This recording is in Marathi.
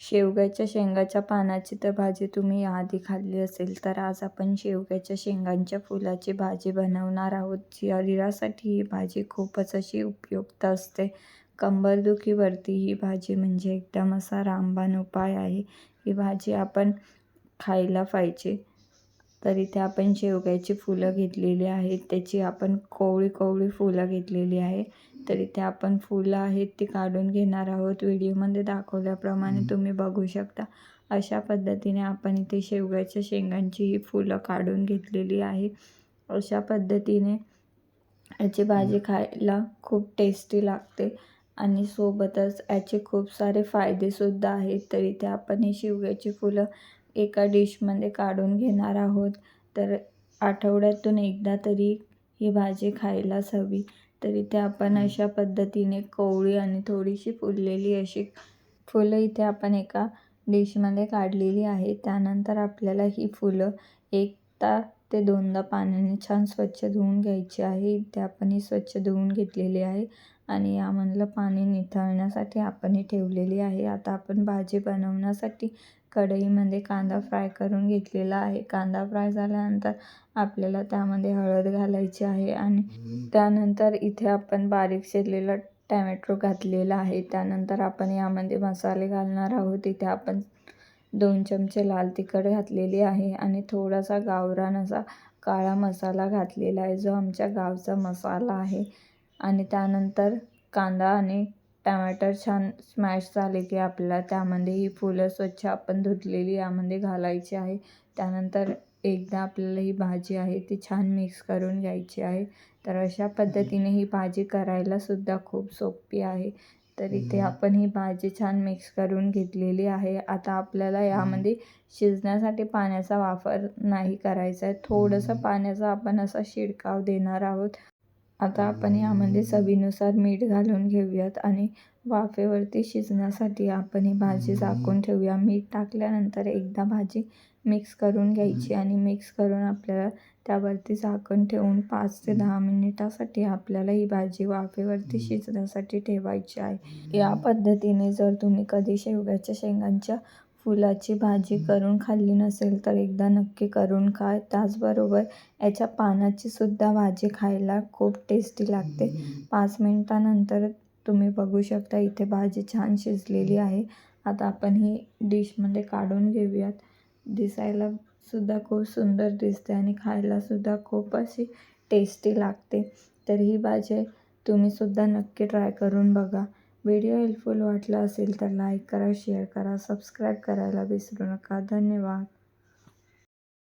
शेवग्याच्या शेंगाच्या पानाची तर भाजी तुम्ही आधी खाल्ली असेल तर आज आपण शेवग्याच्या शेंगांच्या फुलाची भाजी बनवणार आहोत. शरीरासाठी ही भाजी खूपच अशी उपयुक्त असते. कंबरदुखीवरती ही भाजी म्हणजे एकदम असा रामबाण उपाय आहे. ही भाजी आपण खायला पाहिजे. तर इथे आपण शेवग्याची फुलं घेतलेली आहेत. त्याची आपण कोवळी कोवळी फुलं घेतलेली आहे. तर इथे आपण फुलं आहेत ती काढून घेणार आहोत. व्हिडिओमध्ये दाखवल्याप्रमाणे तुम्ही बघू शकता. अशा पद्धतीने आपण इथे शेवग्याच्या शेंगांची ही फुलं काढून घेतलेली आहे. अशा पद्धतीने याची भाजी खायला खूप टेस्टी लागते आणि सोबतच याचे खूप सारे फायदेसुद्धा आहेत. तर इथे आपण ही शेवग्याची फुलं एका डिशमध्ये काढून घेणार आहोत. तर आठवड्यातून एकदा तरी ही भाजी खायलाच हवी. तर इथे आपण अशा पद्धतीने कोवळी आणि थोडीशी फुललेली अशी फुलं इथे आपण एका डिशमध्ये काढलेली आहे. त्यानंतर आपल्याला ही फुलं एकदा ते दोनदा पाण्याने छान स्वच्छ धुवून घ्यायची आहे. इथे आपण ही स्वच्छ धुवून घेतलेली आहे. आणि यामधलं पाणी निथळण्यासाठी आपण ही ठेवलेली आहे. आता आपण भाजी बनवण्यासाठी कढईमध्ये कांदा फ्राय करून घेतलेला आहे. कांदा फ्राय झाल्यानंतर आपल्याला त्यामध्ये हळद घालायची आहे आणि त्यानंतर इथे आपण बारीक चिरलेला टॅमॅटो घातलेला आहे. त्यानंतर आपण यामध्ये मसाले घालणार आहोत. इथे आपण दोन चमचे लाल तिखट घातलेली आहे आणि थोडासा गावरान असा काळा मसाला घातलेला आहे. जो आमच्या गावचा मसाला आहे. आणि त्यानंतर कांदा आणि टमॅटर छान स्मॅश झाले की आपल्याला त्यामध्ये ही फुलं स्वच्छ आपण धुतलेली यामध्ये घालायची आहे. त्यानंतर एकदा आपल्याला ही भाजी आहे ती छान मिक्स करून घ्यायची आहे. तर अशा पद्धतीने ही भाजी करायलासुद्धा खूप सोपी आहे. तर इथे आपण ही भाजी छान मिक्स करून घेतलेली आहे. आता आपल्याला यामध्ये शिजण्यासाठी पाण्याचा वापर नाही करायचा आहे. थोडंसं पाण्याचा आपण असा शिडकाव देणार आहोत. आता आपण यामध्ये चवीनुसार मीठ घालून घेऊयात आणि वाफेवरती शिजण्यासाठी आपण ही भाजी झाकून ठेवूया. मीठ टाकल्यानंतर एकदा भाजी मिक्स करून घ्यायची आणि मिक्स करून आपल्याला त्यावरती झाकण ठेवून पाच ते दहा मिनिटासाठी आपल्याला ही भाजी वाफेवरती शिजण्यासाठी ठेवायची आहे. या पद्धतीने जर तुम्ही कधी शेवग्याच्या शेंगांच्या फुलाची भाजी करून खाल्ली नसेल तर एकदा नक्की करून खा. त्याचबरोबर याच्या पानाची सुद्धा भाजी खायला खूप टेस्टी लागते. पाच मिनिटानंतर तुम्ही बघू शकता इथे भाजी छान शिजलेली आहे. आता आपण ही डिशमध्ये काढून घेऊयात. दिसायला सुद्धा खूप सुंदर दिसते आणि खायलासुद्धा खूप अशी टेस्टी लागते. तर ही भाजी तुम्हीसुद्धा नक्की ट्राय करून बघा. व्हिडिओ हेल्पफुल वाटला असेल तर लाईक करा शेअर करा सबस्क्राईब करायला विसरू नका. धन्यवाद.